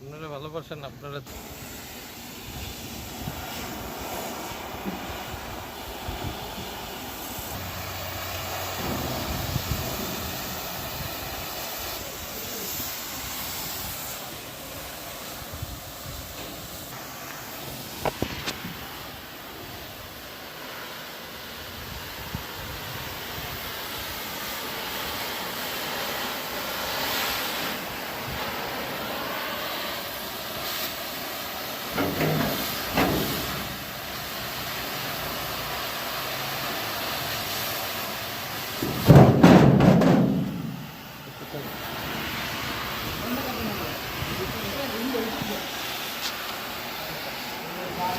আপনারা ভালোবাসেন আপনারা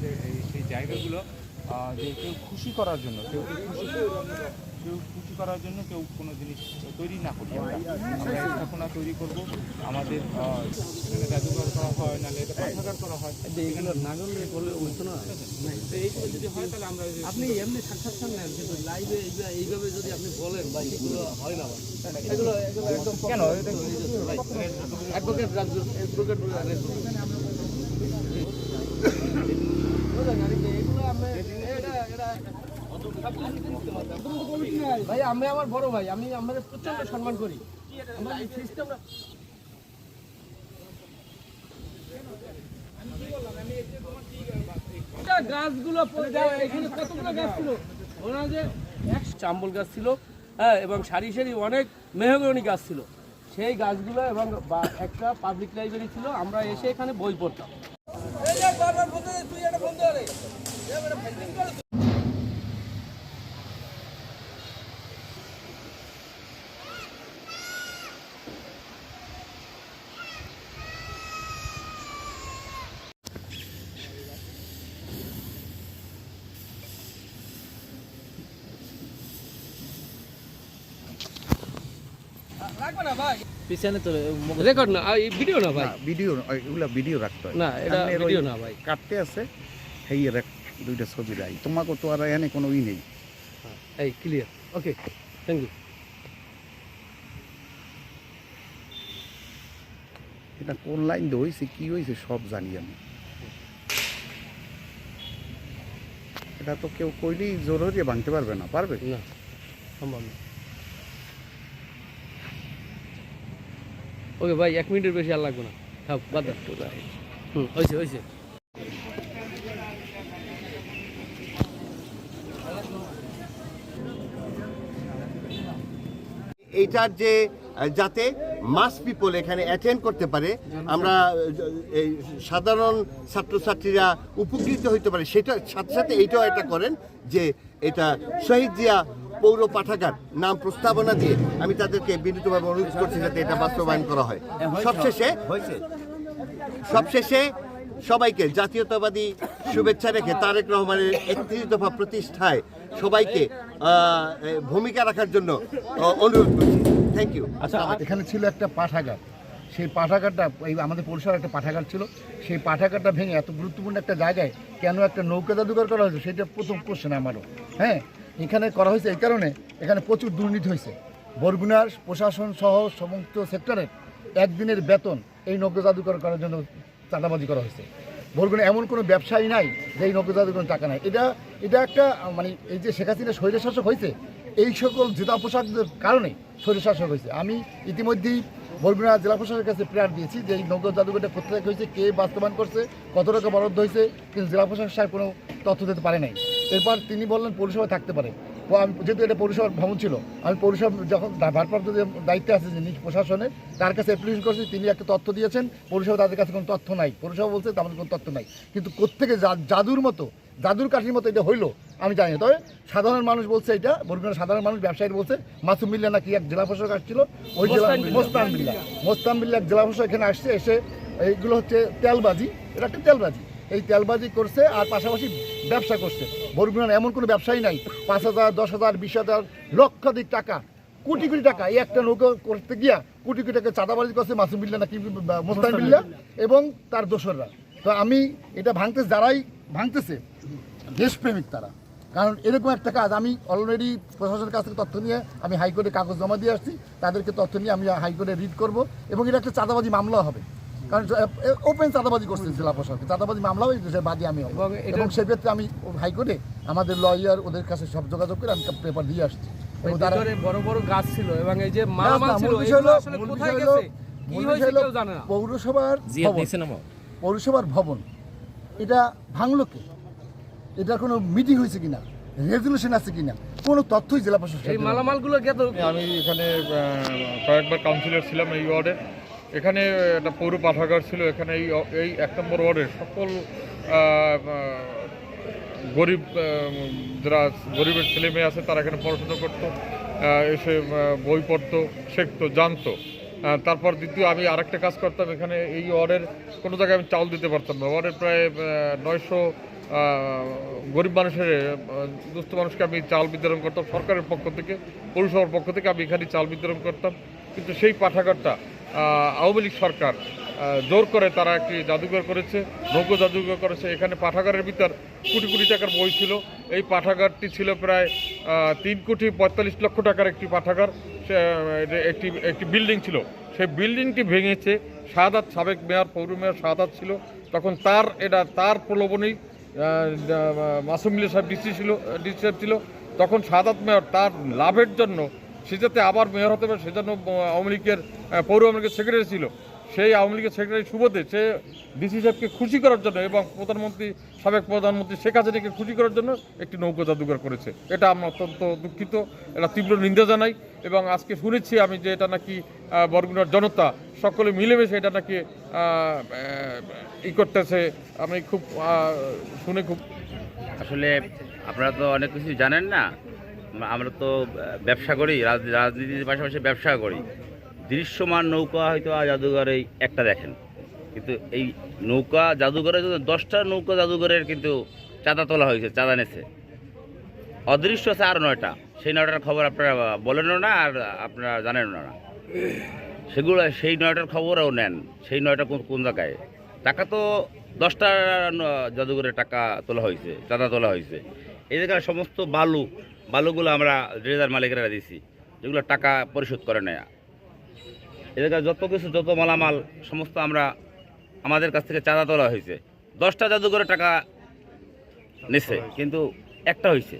যে এই সেই জায়গাগুলো আহ, যে কেউ খুশি করার জন্য কেউ কেউ খুশি কেউ খুশি করার জন্য কেউ কোনো জিনিস তৈরি না করি আমরা। আমরা স্থাপনা তৈরি করব। আমাদের এখানে জাদুঘর করা হয় নাহলে এটা পাঠাগার করা হয়। এগুলো নাগল করলে হইতো না? এইগুলো যদি হয় তাহলে আমরা আপনি এমনি সাক্ষাৎকার নেন কিন্তু লাইভে এইভাবে যদি আপনি বলেন বা এগুলো হয় না এগুলো একদম কেন? এটা অ্যাডভোকেট রাখবেন অ্যাডভোকেট ভাই আমি আমার বড় ভাই আমি আমাদের প্রচণ্ড সম্মান করি। আমরা এই সিস্টেমটা গাছগুলো এখানে কতগুলো গাছ ছিল? ওরা যে এক চাম্বল গাছ ছিল হ্যাঁ এবং সারি সারি অনেক মেহগনি গাছ ছিল। সেই গাছগুলো এবং একটা পাবলিক লাইব্রেরি ছিল আমরা এসে এখানে বই পড়তাম। পিছনে তো রেকর্ড না এই ভিডিও না ভাই? ভিডিও এগুলা ভিডিও রাখতে হয়। না এটা ভিডিও না ভাই। কাটতে আছে সেই রেক দুইটা ছবি রাই তোমাকে তো আর এনে কোনো ই নেই। এই ক্লিয়ার ওকে থ্যাংক ইউ এটা কোন লাইন দিয়ে হয়েছে কি হয়েছে সব জানি আমি। এটা তো কেউ কইলেই জোর হয়ে ভাঙতে পারবে না পারবে? না সম্ভব না। ওকে ভাই, এক মিনিটের বেশি আর লাগবে না। থাক বাদ হুম হয়েছে হয়েছে এইটার যে যাতে মাস পিপল এখানে অ্যাটেন্ড করতে পারে, আমরা এই সাধারণ ছাত্রছাত্রীরা উপকৃত হইতে পারে। সেটা, সাথে সাথে এইটাও একটা করেন যে, এটা শহীদ জিয়া পৌর পাঠাগার নাম প্রস্তাবনা দিয়ে আমি তাদেরকে বিনীতভাবে অনুরোধ করছি যাতে এটা বাস্তবায়ন করা হয়। সবশেষে সবশেষে সবাইকে জাতীয়তাবাদী শুভেচ্ছা রেখে তারেক রহমানের একত্রিশ দফা প্রতিষ্ঠায় সবাইকে ভূমিকা রাখার জন্য অনুরোধ করছি। থ্যাংক ইউ আচ্ছা এখানে ছিল একটা পাঠাগার। সেই পাঠাগারটা এই আমাদের পরিসর একটা পাঠাগার ছিল। সেই পাঠাগারটা ভেঙে এত গুরুত্বপূর্ণ একটা জায়গায় কেন একটা নৌকা জাদুঘর করা হয়েছে সেটা প্রথম কোশ্চেন আমারও। হ্যাঁ? এখানে করা হয়েছে এই কারণে এখানে প্রচুর দুর্নীতি হয়েছে। বরগুনার প্রশাসন সহ সমস্ত সেক্টরের একদিনের বেতন এই নৌকা জাদুঘর করার জন্য চাঁদাবাজি করা হয়েছে। বরগুনা এমন কোনো ব্যবসায়ী নাই যে এই নৌকা জাদুঘর টাকা নাই। এটা এটা একটা মানে এই যে শেখ হাসিনা স্বৈর শাসক হয়েছে, এই সকল জেতা পোশাকদের কারণে শরীর শাসক হয়েছে। আমি ইতিমধ্যেই বরগুনা জেলা প্রশাসনের কাছে প্রেয়ার দিয়েছি যে এই নৌকা জাদুঘরটা কোথায় হয়েছে, কে বাস্তবায়ন করছে কত টাকা বরাদ্দ হয়েছে, কিন্তু জেলা প্রশাসক সাহেব কোনো তথ্য দিতে পারে নাই। এরপর তিনি বললেন পৌরসভা থাকতে পারে। যেহেতু এটা পৌরসভার ভ্রমণ ছিল আমি পৌরসভা যখন ভারপ্রাপ্ত যে দায়িত্বে আছে যিনি প্রশাসনের তার কাছে অ্যাপ্লিকেশন করছি তিনি একটা তথ্য দিয়েছেন পৌরসভা তাদের কাছে কোনো তথ্য নাই। পৌরসভা বলছে তাদের কোনো তথ্য নাই। কিন্তু কোত্থেকে জা- জাদুর মতো জাদুর কাঠির মতো এটা হইল আমি জানি তবে সাধারণ মানুষ বলছে এটা বরগুনার সাধারণ মানুষ ব্যবসায়ী বলছে মাসুম মিল্লা নাকি এক জেলা প্রশাসক আসছিল ওই জেলা মোস্তান বিল্লা। মোস্তান বিল্লা মোস্তান বিল্লা এক জেলা প্রশাসক এখানে আসছে এসে এইগুলো হচ্ছে তেলবাজি এটা একটা তেলবাজি। এই তেলবাজি করছে আর পাশাপাশি ব্যবসা করছে। বরগুনার এমন কোনো ব্যবসায়ী নাই। পাঁচ হাজার দশ হাজার বিশ হাজার লক্ষাধিক টাকা কোটি কোটি টাকা। এই একটা নৌকা করতে গিয়া কোটি কোটি টাকা চাঁদাবাজি করছে মাসুম বিল্লা নাকি মোস্তান বিল্লা এবং তার দোসররা। তো আমি এটা ভাঙতে যারাই ভাঙতেছে দেশপ্রেমিক তারা। কারণ এরকম একটা কাজ আমি অলরেডি প্রশাসনের কাছ থেকে তথ্য নিয়ে আমি হাইকোর্টে কাগজ জমা দিয়ে আসছি তাদেরকে তথ্য নিয়ে আমি হাইকোর্টে রিড করব এবং এটা একটা চাঁদাবাজি মামলা হবে। কারণ ওপেন চাঁদাবাজি করছে জেলা প্রশাসন। চাঁদাবাজি বাদী আমি। এবং সেক্ষেত্রে আমি হাইকোর্টে আমাদের লয়ার ওদের কাছে সব যোগাযোগ করে আমি পেপার দিয়ে আসছি। বড় বড় গাছ ছিল এবং এই যে পৌরসভার ভবন। পৌরসভার ভবন। এটা ভাঙলো কে এটা কোনো মিটিং হয়েছে কিনা? রেজলিউশন আছে কিনা? কোনো তথ্যই জেলা প্রশাসন এই মালামালগুলো গেত আমি এখানে কয়েকবার কাউন্সিলর ছিলাম এই ওয়ার্ডে এখানে একটা পৌর পাঠাগার ছিল, এখানে এই এই এক নম্বর ওয়ার্ডের সকল গরিব যারা গরিবের ছেলে মেয়ে আছে, তারা এখানে পড়াশোনা করতো এসে বই পড়তো, শিখতো, জানতো। তারপর দ্বিতীয় আমি আরেকটা কাজ করতাম, এখানে এই ওয়ার্ডের কোনো জায়গায় আমি চাউল দিতে পারতাম না। ওয়ার্ডের প্রায় নয়শো গরিব মানুষের দুস্থ মানুষকে আমি চাল বিতরণ করতাম। সরকারের পক্ষ থেকে, পৌরসভার পক্ষ থেকে আমি এখানে চাল বিতরণ করতাম। কিন্তু সেই পাঠাগারটা আওয়ামী লীগ সরকার জোর করে তারা একটি জাদুঘর করেছে, নৌকো জাদুঘর করেছে। এখানে পাঠাগারের ভিতর কোটি কোটি টাকার বই ছিল। এই পাঠাগারটি ছিল প্রায় তিন কোটি পঁয়তাল্লিশ লক্ষ টাকার একটি পাঠাগার। একটি একটি বিল্ডিং ছিল। সেই বিল্ডিংটি ভেঙেছে। শাহাদাত সাবেক মেয়র, পৌর মেয়র শাহাদাত ছিল। তখন তার এটা, তার প্রলোভনেই মাসুমিল্লা সাহেব ডিসি ছিল, ডিসি সাহেব ছিল। তখন সাদাত মেয়র তার লাভের জন্য সে যাতে আবার মেয়র হতে পারে, সেজন্য আওয়ামী লীগের পৌর আওয়ামী লীগের সেক্রেটারি ছিল। সেই আওয়ামী লীগের সেক্রেটারি সুবোধে সে ডিসি সাহেবকে খুশি করার জন্য এবং প্রধানমন্ত্রী, সাবেক প্রধানমন্ত্রী শেখ হাসিনাকে খুশি করার জন্য একটি নৌকো জাদুঘর করেছে। এটা আমরা অত্যন্ত দুঃখিত, এটা তীব্র নিন্দা জানাই এবং আজকে শুনেছি আমি যে এটা নাকি বরগুনার জনতা সকলে মিলেমিশে এটা নাকি ই করতেছে। আমি খুব শুনে খুব আসলে আপনারা তো অনেক কিছু জানেন না। আমরা তো ব্যবসা করি, রাজ- রাজনীতির পাশাপাশি ব্যবসা করি। দৃশ্যমান নৌকা হয়তো জাদুঘরে একটা দেখেন। কিন্তু এই নৌকা জাদুঘরে যদি দশটা নৌকা জাদুঘরের কিন্তু চাঁদা তোলা হয়েছে, চাঁদা নেছে। অদৃশ্য আছে আর নয়টা। সেই নয়টার খবর আপনারা বলেনও না আর আপনারা জানেনও না। সেগুলো, সেই নয়টার খবরও নেন। সেই নয়টা কোন কোন জায়গায়? টাকা তো দশটা জাদুঘরের টাকা তোলা হয়েছে, চাঁদা তোলা হয়েছে। এই জায়গায় সমস্ত বালু বালুগুলো আমরা ড্রেজার মালিকেরা দিছি, যেগুলো টাকা পরিশোধ করে নেয়া। এদের যত কিছু, যত মালামাল, সমস্ত আমরা আমাদের কাছ থেকে চাঁদা তোলা হয়েছে। দশটা জাদুঘরে টাকা নিছে, কিন্তু একটা হয়েছে।